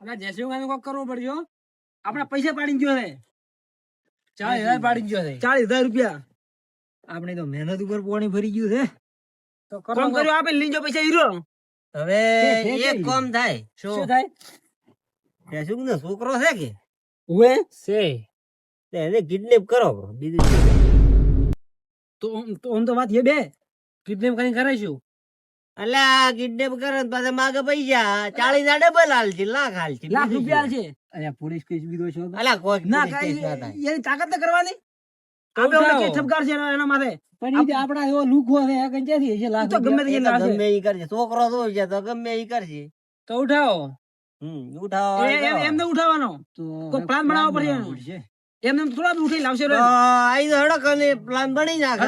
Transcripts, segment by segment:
અને જયસિંહ કોક કરવો પડ્યો હો. આપણા પૈસા પાડી ગયો છે. ચાલીસ હજાર પાડી ગયો છે. ચાલીસ હજાર રૂપિયા. આપણે તો મહેનત ઉપર પાણી ફરી ગયું છે. તો કામ કર્યો આપે લઈ પૈસા હીરો? હવે એક કામ થાય. શું? થાય? જયસિંહ નો છોકરો છે કે? ઉવે છે. એને કિડનેપ કરો. બીજું તો આમ તો વાત એ બે. કિડનેપ કરીને કરાઈશું અલ્યા કિડનેપ કરે ને પાછા માગે પૈસા. ચાલીસ ના ડબલ હાલ છે લાખ હાલ છે લાખ બીજું રૂપિયા શું? છે અલ્યા પોલીસ કેસ બીધો છો અલ્યા કોઈ ના કાંઈ ના. એની તાકાત તો કરવાની? આપણે ઓલા કેસ ઠપકાર છે એના એના માથે. પણ ઈ આપડા એવો લુખો છે આ ક્યાંથી હશે? લાખ તો ગમે તે ઈ કરશે. છોકરો તો છે તો ગમે ઈ કરશે. તો ઉઠાવો. હમ ઉઠાવો એ- એ- એમને ઉઠાવવાનો. તો કોઈ બનાવવો પડશે એમને એમ થોડા ઉઠી લાવશે આઈ તો હડક અને પ્લાન બની નાખે.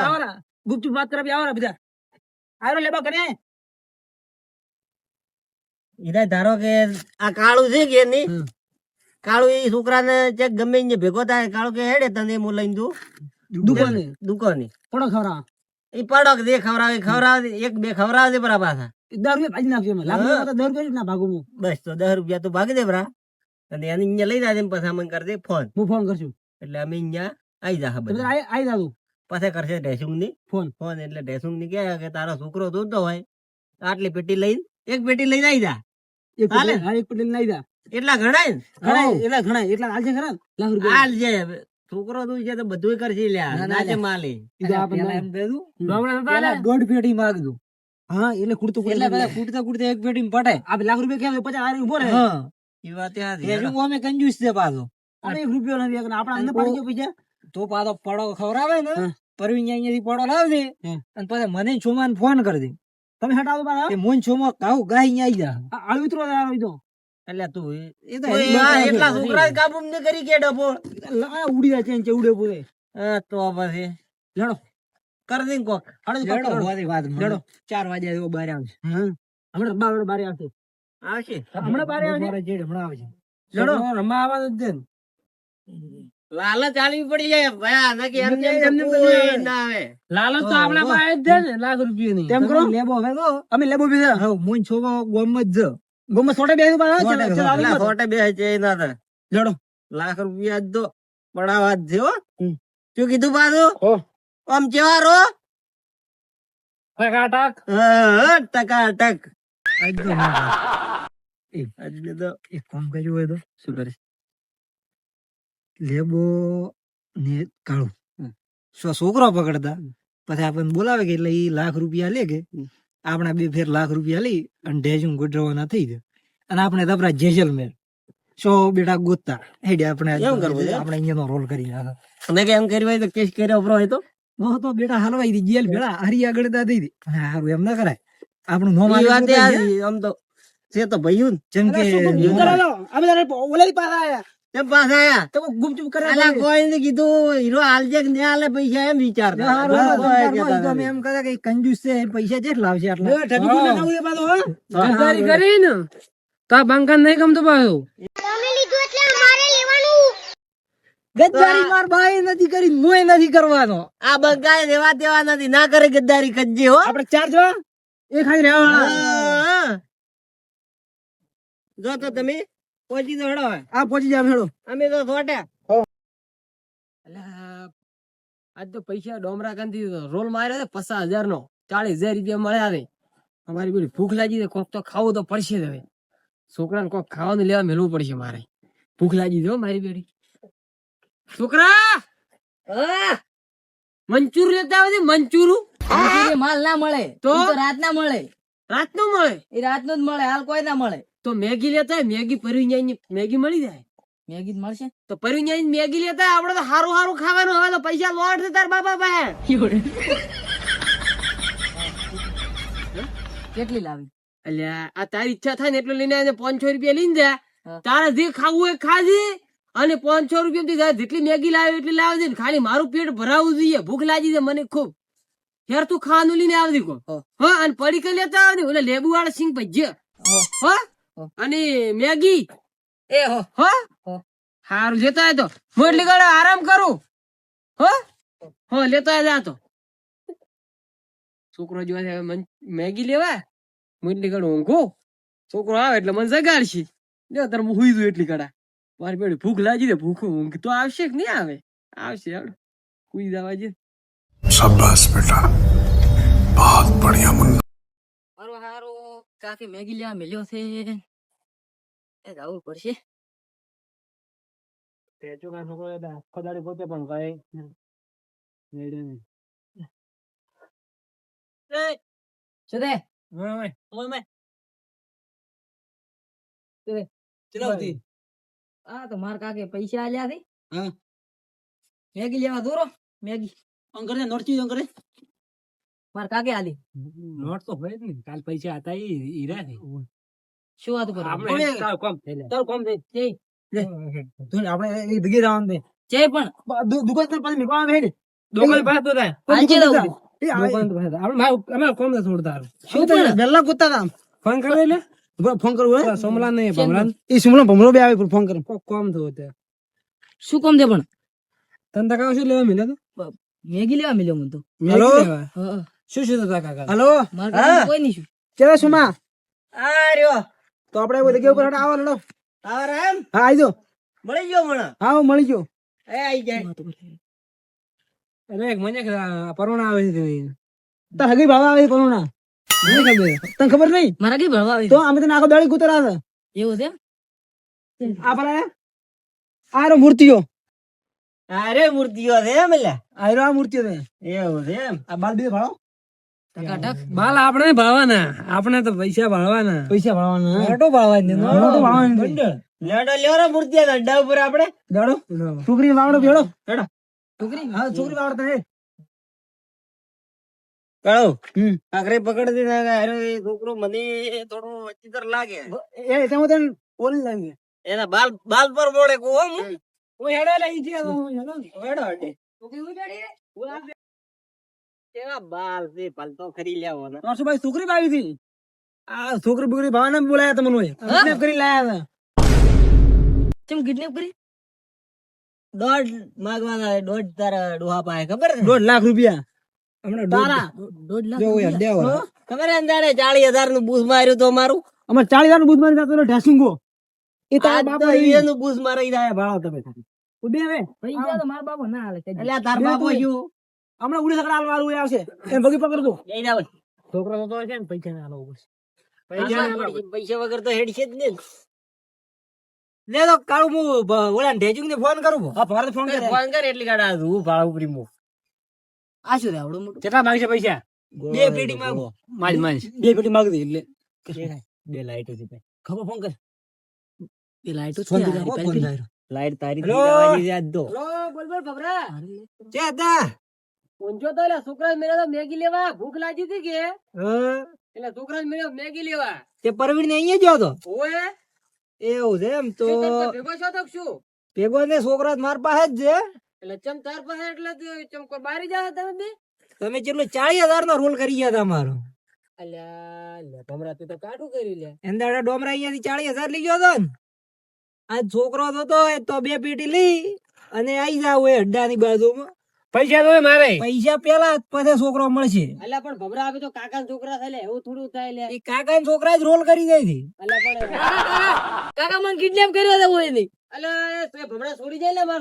ગુપચુપ વાત કરવા આવો ને બધા. આરો લેબા કરે એને ધારો કે આ કાળું છે કે નહીં કાળું એ છોકરાને ચેક ગમે ને ભેગો થાય કાળું કે હેડે તને હું લઈને દઉં દુકાને. દુકાને થોડો ખવરા એ પડક દે ખવરાવે ખવડાવે એક બે ખવરાવે દે બરા પાછા. દસ રૂપિયા ભાજી નાખજો. લાખ તો દસ રૂપિયા ના ભાગું હું. બસ તો દસ રૂપિયા તો ભાગી દે બરા અને એને અહીંયા લઈ જાય પછી અમને કરી દે ફોન. હું ફોન કરશું. એટલે અમે અહીંયા આવી જા બધા. આવી જા તું પછી કરશે ડ્રેસિંગની ફોન. ફોન એટલે ડ્રેસિંગની કે તારો છોકરો જોતો હોય આટલી પેટી લઈને એક પેટી લઈને આવી જા. એક પટેલ- હા, એક પટેલ નાઈ જા એટલા ગણાય ને? ઘણા હોવ. એટલા ઘણા એટલા હાલ છે ખરા લાખ રૂપિયા. હાલ છે છોકરો તું છે બધું લ્યા. ના, માલી એમ? દોઢ પેટી માગજો હા એટલે કુડતું એટલે બધા કૂટતા કૂટતા એક પેટી પટે આપણે લાખ રૂપિયા કેમ પચાસ હારી ઊભો રહે. એ વાત અમે કંજૂસ છે પાછો. આપણે એક રૂપિયો નથી આપણે આપણે અમને ગયો પૈસા. તો પાછો પડો ખવડાવે ને પરવી પરવીન અહીંયાથી પડો લાવજે. દે અને પછી મને છોમાન ફોન કરી દે તમે હટાવો એ મોનમાં કાઉ ગાય અહીંયા આવી જા. આ આળુ ઉતરો આવી તો એટલે તું એ- તો એટલા છોકરા કાબુ ને કરી કે ડબો ઉડી જાય છે ઉડે પૂરે તો પછી? લડો. કર દે કોક. હાડો લેડો, હોરી વાત. લેડો. ચાર વાગ્યા જેવો બહાર આવશે. હા હમણાં બાર બારે આવશે. આવશે? હમણાં બારે આવશે? હમણાં આવશે. લડો. રમા રમવા દે. લાલચ આલવી પડી જાય ભયા ના કે એમને- એમને તો તો. ના આવે. લાલચ તો આપણા પાસે જ છે ને લાખ રૂપિયા તેમ કરો લેબો હવે તો અમે લેબો બીજા હવે મોન છોકો ગોમ જ જ ગોમાં સોટે બેસી પાછા સોટે ચલ-. ખોટે બે છે ના થાય. લડો લાખ રૂપિયા જ દો. પડાવા જ છે હો. શું કીધું પાછું? આમ કેવા રો ટકાટક. હા, ટકાટક. આજ તો ના થાય. એક કામ કર્યું હોય તો શું કરે લેબો ને કાળું. સો છોકરો પકડતા. પછી આપણને બોલાવે કે એટલે એ લાખ રૂપિયા લે કે. આપણા બે ફેર લાખ રૂપિયા લઈ અને ઢેજું ગોઠવવાના થઈ જાય અને આપણે તપરા જેસલમેર સો બેટા ગોતતા. હેડે આપણે એમ કરવું? આપણે અહીંયાનો રોલ કરી નાખો. અને કે એમ કર્યું હોય તો કેસ કર્યો ઉપરો હોય તો? નો તો બેટા હલવાઈ દી જેલ ભેળા હરી આગળ દા. દઈ દી હારું એમ ના કરાય. આપણું નો ઈ વાત. આમ તો છે તો ભયું. જેમ કે ઓલાની પાસે આયા. કેમ પાછા આયા તો ગુપચુપ કરે અલા કોઈ કીધું. હીરો હાલજે કે નહીં હાલે પૈસા એમ વિચારતા. હારું, બસ, હારું, બસ, હારું, કહેતા અમે હતા. એમ કરે કે કંજૂસ છે પૈસા જેટલા આવશે આટલા. ઠગી ગુંડા ના ઉડે પાછો, ગદ્દારી કરી ને તો આ નહીં ગમતો પાછું. ગદ્દારી માર ભાઈ નથી કરી મોય નથી કરવાનો. આ બંકાએ દેવા દેવા નથી ના કરે ગદ્દારી કજ્જે હો. આપણે ચાર છો એ ખાઈ રહેવાના. જો તો તમે પહોંચી તો હેડો આ પહોંચી જાય હેડો. અમે તો થોટે આજ તો પૈસા ડોમરા કાંતિ રોલ માર્યો છે પચાસ હજાર નો ચાલીસ હજાર રૂપિયા મળ્યા નહીં અમારી પેલી ભૂખ લાગી છે. કોક તો ખાવું તો પડશે જ હવે. છોકરાને કોક ખાવાનું લેવા મેળવું પડશે મારે. ભૂખ લાગી છે મારી બેડી છોકરા! મંચુર લેતા આવે મંચુર. માલ ના મળે. તો? રાત ના મળે. રાત નો મળે. એ રાતનું જ મળે. હાલ કોઈ ના મળે. તો મેગી લેતા મેગી પરી મેગી મળી જાય. મેગી મળશે? તો પરી મેગી લેતા આપડે તો સારું સારું ખાવાનું હવે તો પૈસા લોટ છે તાર બાપા પાસે. કેટલી લાવી? અલ્યા આ તારી ઈચ્છા થાય ને એટલું લઈને આવે પાંચસો રૂપિયા લઈને જા. તારે જે ખાવું હોય ખાજી અને પાંચસો રૂપિયા જેટલી મેગી લાવી એટલી લાવજે ને ખાલી મારું પેટ ભરાવું જોઈએ. ભૂખ લાગી છે મને ખૂબ. યાર તું ખાવાનું લઈને આવજે કો હા. અને પડી કે લેતા આવજે ઓલે લેબુ વાળા સિંગ ભજ્ય હો. અને મેગી? એ હો. હો? હારું જતા તો. હું એટલી ઘડે આરામ કરું. હો? હો લેતા જાતો છોકરો જોવા છે મેગી લેવા? હું એટલી ઘડે ઊંઘો? છોકરો આવે એટલે મને જગાડશે. લે તાર હું હુઈ દઉં એટલી ઘડા મારી પેલી ભૂખ લાગી દે ભૂખ ઊંઘ તો આવશે કે નહીં આવે? આવશે આવડે. હુઈ જવા જે શાબાશ બેટા. બહુત બઢિયા મુન્ના. મારો હારો. કાકી મેગી લેવા મળ્યો છે? એ જવું પડશે. પેચો કા છોકરો હતા આખો દાડી પોતે પણ કઈ રેડે નહીં. શું તે ઓય ઓય ઓય. મેં ચલાવતી આ તો માર કાકે પૈસા આલ્યા હા. મેગી લેવા દોરો મેગી. અંકર ને નોરચી અંકર માર કાકે આલી. નોટ તો હોય જ ને કાલ પૈસા હતા ઈ હીરા થી શું વાત કરો? આપણે તારું કામ થઈ લે. ચાલ કોમ દે જય. તું આપણે એ જગ્યાએ જવાનું દે જય પણ. દુકાન પર પાછી મેકવા આવે ને. દોકલ પાસે તો થાય આજે દુકાન દઉં. તો પાસે. આપણે અમે કોમ ને થોડું તારું શું થાય? વહેલા કૂદતા હતા ફોન કરે એટલે? ફોન કરવું સોમલા ને ભમરાન. એ સુમલો ભમરો બે આવે ફોન કરો. કોમ થયું તે શું કામ દે પણ? તને તો શું લેવા મિલે તો? મેગી લેવા મળ્યો હું તો. હેલો? શું શું કાકા હલો? માર કોઈ નહીં શું? ચલો સુમા આ રહ્યો. તો આપણે એવું જગ્યા ઉપર આવો લડો. આ એમ હા આવી જાઓ. મળી ગયો મને. હા મળી ગયો. એ આઈ જાય. અરે એક મને પરોણા આવે છે તાર હગી ભાવા આવે કોરોના મને ખબર તને ખબર નહીં? મારા કઈ ભણવા આવી તો અમે તને આખો દાડી કૂતર આવે એવું છે આ પેલા આ રો મૂર્તિઓ. અરે મૂર્તિઓ છે એમ એટલે આ આ મૂર્તિઓ છે. એવું છે એમ. આ બાલ બીજો ટકાટક બાલ આપણે ભાવાના. આપણે તો પૈસા ભાળવાના. પૈસા ભાડવાના નોટો ભાળવાની નોટો ભાળવાની. બંડલ. લ્યો રે મૂર્તિઓ ગड्ढा ઉપર આપણે. દાડો છોકરી વાવડો ભેડો હેડો છોકરી? હા છોકરી વાવડો હે. કળો આખરે પકડતી ને અરે છોકરો મને થોડો વિચિત્ર લાગે. એ તેમાં તને ઓલી લાગે. એના બાલ બાલ પર મોડે કો હું. હેડો લઈ ઈ હેડો હેડો છોકરી ઉડાડી કેવા બાલ છે પાલ તો ખરી લેવો ને. ત્રણસો ભાઈ છોકરી ભાવી હતી. આ છોકરી બુકરી ભાવાને બોલાયા તમને કિડનેપ કરી લાયા ચમ કિડનેપ કરી? દોઢ માગવાના દોઢ તારા ડોહા પાસે ખબર દોઢ લાખ રૂપિયા. હમણાં તારા? દોઢ લાખ રૂપિયા. ખબર છે ચાલીસ હજારનું બૂસ માર્યું તો મારું અમાર ચાલીસ હજાર બુધ મારી જતો ઢેસુંગો. એ તારા બાપા એનું બૂસ મારી જાય ભાડો તમે ઊભી હવે પૈસા તો મારા બાપા ના હાલે એટલે તાર બાપો તું- શું? હમણાં ઉડી સકડા વાળું આવશે. એમ ભગી પકડ દો જઈ જાવ છોકરો તો છે ને પૈસા ના આલો બસ પૈસા પૈસા વગર તો હેડ છે જ ને લે તો કાળું હું ઓલા ઢેજુંગ ને ફોન કરું હા ભારત ફોન કરે ફોન કર એટલી ગાડા હું ભાડું ઉપરી મુ. આ શું રે આવડું મોટું? કેટલા માંગશે પૈસા? બે પેટી માંગો માજ માજ. બે પેટી માંગી દે એટલે. બે લાઈટો છે ખબર ફોન કર. એ લાઈટો છે ફોન લાઈટ તારી છે બોલ બોલ છે હતા ઊંચો તો એટલે છોકરા મેળા મેગી લેવા. ભૂખ લાગી હતી કે? એટલે છોકરા મેળા મેગી લેવા. તે પરવીણ ને અહીંયા જો તો? ઓએ એવું છે એમ તો. ભેગો છો તો શું? ભેગો ને છોકરો માર પાસે જ છે. એટલે ચમ તાર પાસે એટલે ચમ કોઈ બારી જાય તમે બે? તમે કેટલો ચાલીસ હજાર નો રોલ કરી ગયા તમારો અલ્યા લે તું તો કાઢું કરી લે. એંદાડા ડોમરા અહીંયા થી ચાલીસ હજાર લઈ ગયો તો ને? આજ છોકરો તો તો બે પેટી લઈ અને આઈ જાવ એ અડ્ડા ની બાજુમાં. પૈસા તો મારે. પૈસા પેલા પછી છોકરો મળશે. એટલે પણ ભમરા આવે તો કાકા છોકરા થાય એવું થોડું થાય લે. એ કાકા છોકરા જ રોલ કરી દે છે. કાકા મને કિડનેપ કર્યો હતો હોય નહીં. જાય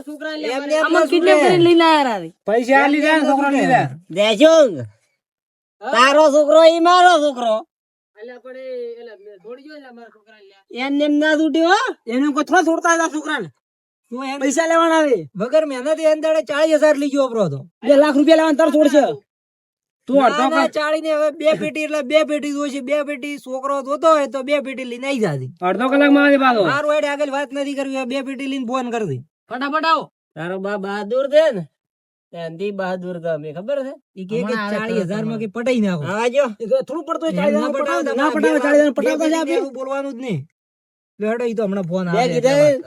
છોકરા પૈસા છોકરા તારો છોકરો એ મારો છોકરો. અલ્યા પણ એ એટલે મેં છોડી ગયો લે મારા છોકરા લે. એમને એમ ના છૂટ્યો હો. એને કોઈ છોડતા તું એમ પૈસા લેવાના આવે? વગર મહેનત એંદાડે ચાલીસ હજાર લઈ ગયો પ્રો તો. બે લાખ રૂપિયા લેવાનું તાર છોડશે. તું અડધો ના, ના, કર. ચાળી ને હવે બે પેટી એટલે બે પેટી બે પેટી છોકરો જોતો હોય તો બે પેટી લઈને આવી જાતી અડધો કલાકમાં આવી પાછો. મારું હેડ આગળ વાત નથી કરવી બે પેટી લઈને ફોન કરી દે. ફટાફટ આવો. તારો બા બહાદુર છે ને. ત્યાંથી બહાદુર તમે ખબર છે? એ કે કે હમણાં આવે ચાલીસ તરત હજારમાં કે પટાઈ નાખો. હા જો થોડું પડતું ના પટાવે હજાર પટાવતા બોલવાનું જ નહીં લે ઈ તો હમણાં ફોન એ?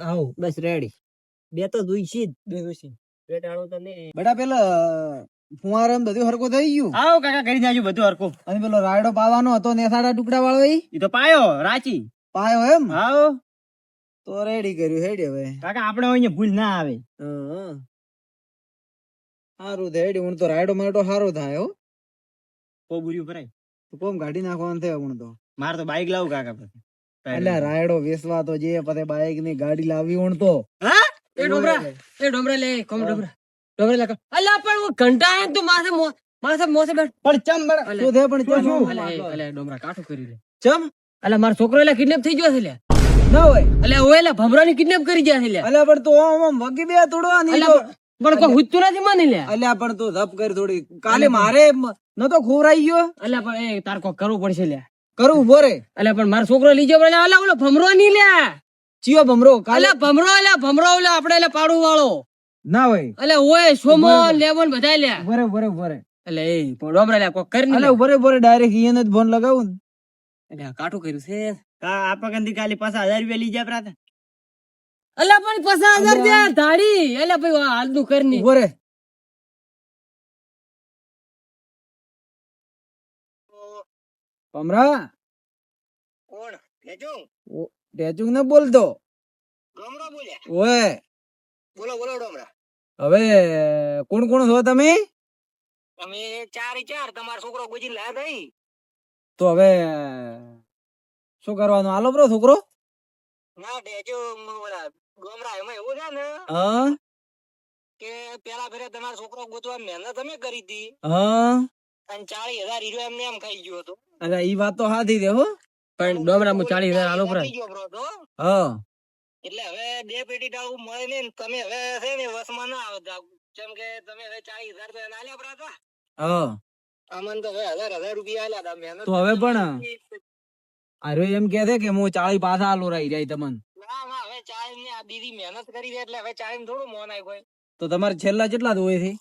આવો બસ રેડી બે તો જોઈશી જ બે દોશી. પેટાણું તો નહીં બેટા પેલા ફુવારો બધું હરકો થઈ ગયું. આવો કાકા કરી નાખ્યું બધું હરકો અને પેલો રાયડો પાવાનો હતો ને સાડા ટુકડા વાળો ઈ તો પાયો રાચી. પાયો એમ? આવો. તો રેડી કર્યું હેડી હવે. કાકા આપણે અહીંયા ભૂલ ના આવે. સારું હેડી હું તો રાયડો મારડો સારો થાય હો. કોબુર્યું ભરાય તો કોમ ગાડી નાખવાનું થાય હું તો? મારે તો બાઈક લાવું કાકા પછી અલ્યા રાયડો વેસવા તો જે પછી બાઈકની ગાડી લાવી હું તો. એ ડોમરા એ ડોમરા લે કોમ ડોમરા. ડોમરા લે અલ્યા પણ હું ઘંટા ને તું માથે માથે મોસે બેઠ. પણ ચમ અલે. શું થે પણ ચમ શું? અલ્યા ડોમરા કાઠું કરી લે. ચમ? અલ્યા મારો છોકરો એટલે કિડનેપ થઈ ગયો છે લે. ના હોય. અલ્યા ઓય એટલે ભમરાની કિડનેપ કરી ગયા છે લે. અલ્યા પણ તું આમ આમ વગી બે તોડવા નહીં અલ્યા પણ કોઈ હુજતું નથી માની લે. અલ્યા પણ તું ધપ કર થોડી. કાલે મારે નતો ખોરાઈ ગયો? અલ્યા પણ એ તાર કરવું પડશે લે. કરવું બોરે અલ્યા પણ મારો છોકરો લીજો ઓલો ભમરો નહીં લે. ચિયો ભમરો અલ્યા ભમરો અલ્યા ભમરો ઓલા આપણે એટલે પાડું વાળો ના હોય અલે ઓય સોમો લેવન બધા લે બરે બરે બરે અલે એ ડોમરા લે કોક કરી અલે બરે બરે ડાયરેક્ટ ઈયને જ ફોન લગાવું ને. અલ્યા કાટું કર્યું છે. આપકંદી કાલે પાછા હજાર રૂપિયા લઈ જા પ્રાત. અલ્યા પણ પચાસ હજાર દે ધાડી. અલે ભાઈ હાલતું કરની. બોરે ભમરા. કોણ? લેજો ટેચુંગ ને બોલતો બોલ્યા બોલો? બોલો ડોમરા. હવે કોણ કોણ છો તમે? અમે ચાર ચાર તમારો છોકરો ગુજી લાયા થઈ તો હવે શું કરવાનું? હાલો બ્રો છોકરો. ના ટેચુ બોલા ડોમરા એમાં એવું છે ને હા. કે પેલા ફેરે તમારો છોકરો ગોતવા મહેનત તમે કરી હતી હા. અને ચાલીસ હજાર હીરો એમને એમ ખાઈ ગયો હતો. અરે ઈ વાત તો હાથી દે હો. પણ ડોમરા હું ચાલીસ હજાર આલો પર. હા. એટલે હવે બે પેટી ટાળું મળે ને તમે હવે છે ને વસમાં ના આવતા જેમ કે તમે હવે ચાલીસ હજાર તો એને આલ્યા પરા હતા હા. અમને તો હવે હજાર હજાર રૂપિયા આલ્યા હતા મહેનત તો હવે પણ અરે એમ કે છે કે હું ચાળી પાછા આલો રહી જાય તમને. ના ના હવે ચાલીસ ને આ દીદી મહેનત કરી છે એટલે હવે ચાલીસ થોડું મોન આવી કોઈ તો તમારે છેલ્લા કેટલા હોય છે?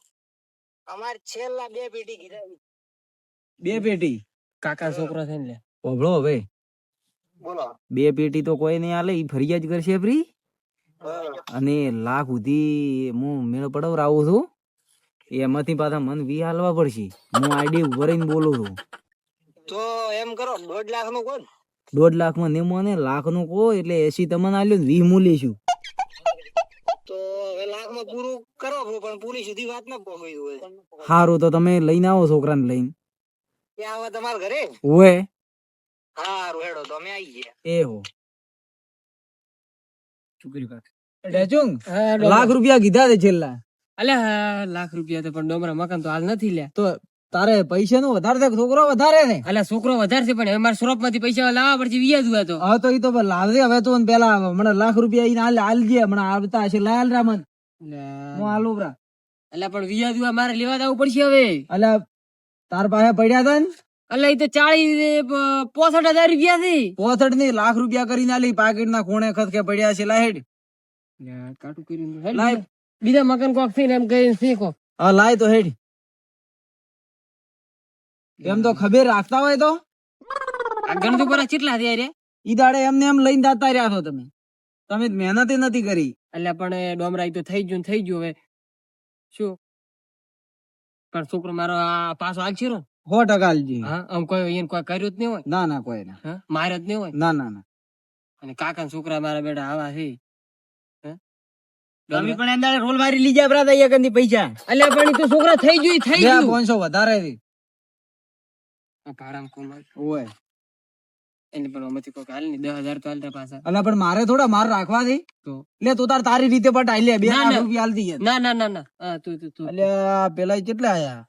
અમારે છેલ્લા બે પેટી કીધા બે પેટી? કાકા છોકરા છે ને લે. ઓભળો હવે. બે પેટી તો કોઈ નહીં આલે ઈ ફરિયાદ કરશે ફ્રી? અને લાખ સુધી હું મેળ પડાવરાવું છું. એમાંથી પાછા મન વી હાલવા પડશે. હું આઈડી ઊભો બોલું છું. તો એમ કરો દોઢ લાખનું કોણ? દોઢ લાખમાં નેમો ને લાખનું કો એટલે એસી તમને આલ્યો ને વી હું લઈશું તો હવે લાખમાં પૂરું કરો પણ પૂરી સુધી વાત ના પહોંચી હોય. સારું તો તમે લઈને આવો છોકરાને લઈને. ત્યાં આવે તમારા ઘરે? ઓએ હારું હેડો તો અમે આવી ગયા. એ હો. લાખ રૂપિયા કીધા છે છેલ્લા. અલ્યા લાખ રૂપિયા તો પણ ડોમરા મકાન તો હાલ નથી લે તો તારે પૈસા નું વધારે છોકરો વધારે ને? અલ્યા છોકરો વધારે છે પણ હવે મારા શોપમાંથી પૈસા લાવવા પડશે વ્યાજ હોય તો. હા તો એ તો લાવજે હવે તો પેલા મને લાખ રૂપિયા ઈને હાલ હાલજે હમણાં આવતા હશે લાલ રામન. હું હાલું બરા અલ્યા પણ વ્યાજ હોય મારે લેવા જવું પડશે હવે. અલ્યા તાર પાસે પડ્યા હતા ને? અલ્યા એ તો ચાલીસ પોસઠ હજાર રૂપિયા થી. પોસઠની લાખ રૂપિયા કરીને આલી. પાકીટ ના ખૂણે ખસકે પડ્યા છે લાહેડ. કાટું કરી લાય. બીજા- મકાન કોક ને એમ કહીને શીખો હા લાય તો હેડ. એમ તો ખબર રાખતા હોય તો. આ ગણતું પર ચેટલા થયા રે. ઈ દાડે એમને એમ લઈને દાતા રહ્યા છો તમે. તમે મહેનત નથી કરી. એટલે પણ ડોમરાઈ તો થઈ ગયું ને થઈ ગયું હવે. શું? પણ છોકરો મારો આ પાછો આગશે સો ટકા આલજી હા આમ કોઈ એને કોઈ કર્યું જ નહીં હોય? ના ના કોઈ ના. હા માર્યો જ નહીં હોય? ના ના ના. અને કાકા છોકરા મારા બેટા આવા છે. તમે પણ એમ રોલ મારી લીજા બરાબર અહીંયા કંદી પૈસા. અલ્યા પણ ઈ તો છોકરા થઈ ગયું થઈ ગયું. પાંચસો વધારે થી કોણ મારે? ઓય. એને પણ આમાંથી કોઈ હાલ ને દસ હજાર તો હાલતા પાછા. અલા પણ મારે થોડા માર રાખવા દે. તો? લે તું તાર તારી રીતે પટાઈ લે બે ના, લાખ ના. રૂપિયા હાલતી ના ના ના ના. તું તું તું. અલ્યા પેલા કેટલા આયા?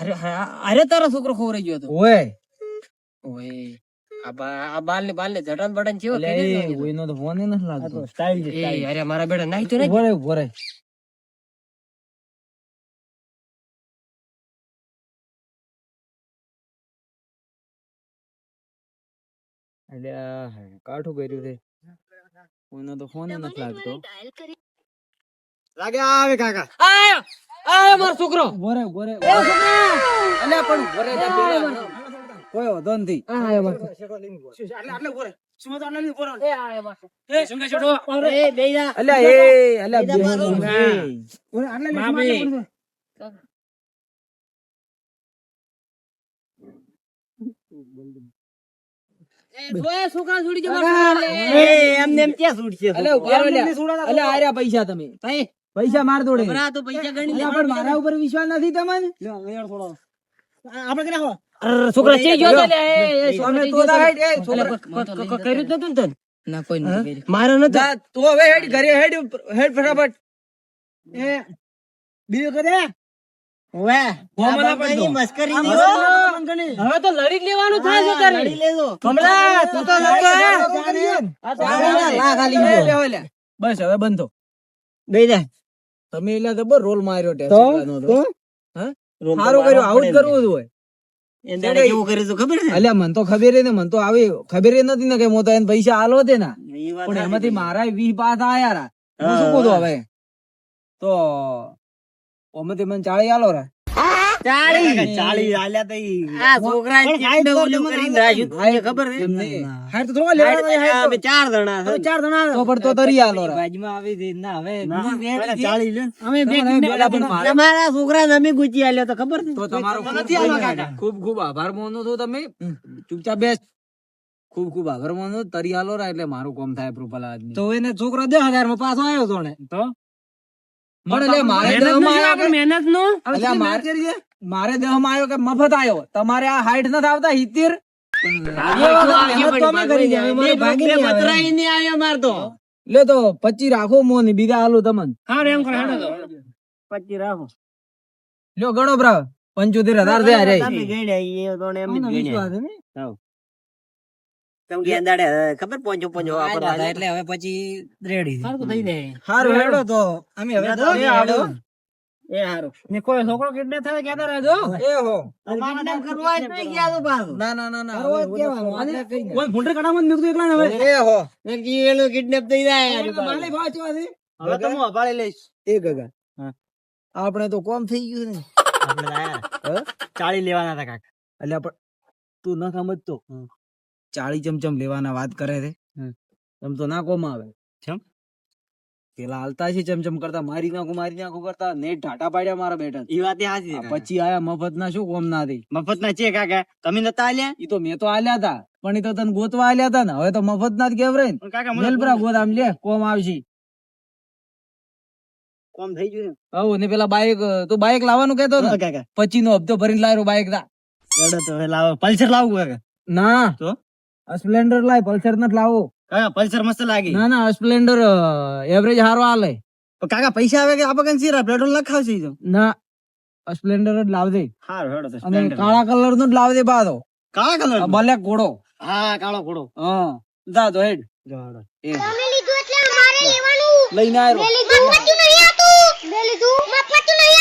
અરે અરે તારો છોકરો ખોવરાઈ ગયો હતો. ઓય. ઓય આ બા- આ બાલ ને બાલ ને જટાન બટાન ચેવો કરી છે. કોઈનો તો ફોન નથી લાગતો. એ. અરે મારા બેટા નાહી તો નહીં ઊભો રે. ઊભો કાઠું કર્યું છે. કોઈનો તો ફોન નથી લાગતો. લાગે આવે કાકા. આયો આયો મારો છોકરો. ઊભો રે ઊભો રે એ છોકરા. અલ્યા પણ ઊભો જા પેલા. કોઈ વધો નથી. આયો મારો છોકરો. લઈને મારો એ શું કે છોડો એ બેઈ જા. અલ્યા એ અલ્યા બે મામી. છોકરા એમ ક્યાં છૂટશે અલે ઊભા રહો લ્યા. અલે આ રહ્યા પૈસા તમે. પૈસા માર દોડે તો પૈસા ગણી પણ મારા ઉપર વિશ્વાસ નથી તમને આપણે છોકરા તો લે, એ, તો એ, છોકરા- કર્યું ના કોઈ મારો નતો જા, હવે હેડ ઘરે હેડ હેડ ફટાફટ એ બીજું કરે ઓવે ફોર્મલા પર મસ્કરી નહીં હવે તો લડી લેવાનું થાય છે તારે લડી લેજો કમલા તું તો આ આલી. બસ હવે બંધો થો. બે જાય તમે એટલે જબર રોલ માર્યો ટેસ્ટ તો? સારું કર્યું આવું જ કરવું જ હોય. અલ્યા મન તો ખબર ને મન તો આવી ખબર નથી ને કે હું તો પૈસા આલો તે ના પણ એમાંથી મારા વીસ પાસ આયા રા. હું શું. કહું હવે? તો મને ચાળી આલો રા. ચાળી. આલ્યા તો ઈ. પણ હાઈટ ઓલું કરીને રાખ્યું. તમને ખબર છે? હાર તો થોડા હાઈટ લેવાના તો. હાર અમે ચાર જણા છે. ચાર જણા તો પણ તરી આલો રા. આવી હતી, ના, હવે ચાળી લ્યો અમે બેડા પણ તમારા છોકરાને અમે ગુચી આલ્યો તો ખબર છે? તો તમારો ખૂબ ખૂબ કાકા. ખૂબ ખૂબ આભાર માનો છો તમે. ચૂપચાપ બેસ. ખૂબ ખૂબ આભાર માનો તરી આલો રા એટલે મારું કામ થાય પ્રોપલ તો એને છોકરો દસ હજારમાં પાછો આવ્યો તો? ને તો મારે મહેનતનું? મારે મારે દહમાં આવ્યો કે મફત આવ્યો? તમારે આ હાઈટ નથી આવતા હિત્તેર લે તો પચી રાખો મોં બીજા આલુ તમન. હા એમ કરે હેડો તો. પછી રાખો. લ્યો ગણો બ્રા પંચોતેર હજાર થયા રે. તમે ગણ્યા, એ તો ને એમ જ ગણ્યા. તમે ગયા દાડે, અ, ખબર પોંચો પોંચો એટલે હવે પછી રેડી સારું થઈ જાય. સારું હેડો તો. અમે હવે તો એ હારું. ને કોઈ છોકરો કિડનેપ થાય કેતા રહેજો એ હો અમારે નામ કરવા જ નહીં ગયા તો પાછું. ના ના ના ના કરવો કેવાનું. આપણે કોઈ ભૂંડર કડા મેં કીધું એકલા ને હવે એ હો એક જીવેલું કિડનેપ થઈ જાય માલી ભાવ છે? હવે તો હું અપાડી લઈશ. એ ગગા હા. આપણે તો કોમ થઈ ગયું ને આપણે આયા. ચાળી લેવાના હતા કાકા એટલે પણ તું ન સમજતો ચાળી ચમચમ લેવાના વાત કરે છે. એમ તો ના કોમ આવે ચમ? પેલા હાલતા છે ચમચમ કરતા મારી નાખું મારી નાખું કરતા ને ઢાટા પાડ્યા મારા બેટા. એ વાત હાજી પછી આયા મફત ના શું કોમ ના થઈ? મફત ના છે કાકા. તમે નતા આલ્યા? એ તો મેં તો આલ્યા હતા પણ એ તો તને ગોતવા આલ્યા હતા ને. હવે તો મફત ના જ કેવરાય ને. કાકા મેલપરા આમ લે કોમ આવશે. કોમ થઈ ગયું હવ ને પેલા બાઈક તું બાઈક લાવવાનું કેતો ને? પછી કાકા. નો હપ્તો ભરીને લાવ્યો બાઈક તો લાવો. પલ્સર લાવું કાકા? ના. તો? સ્પ્લેન્ડર લાય પલ્સર નથી લાવો. કાકા પલ્સર મસ્ત લાગી. ના ના સ્પ્લેન્ડર એવરેજ હારો આલે કાકા પૈસા આવે કે આપણે કઈ સીરા પેટ્રોલ નખાવશે તો. ના સ્પ્લેન્ડર જ લાવજે. હાર હેડો અને કાળા કલરનું જ લાવ દે બાદો કાળા કલર ભલે ઘોડો. હા કાળો ઘોડો. હા. જા તો હેડ. જા હેડો. એ. લીધું એટલે અમારે લેવાનું. લઈને આવ્યો લીધું. મફત નહીં હતું લીધું. મફત નહીં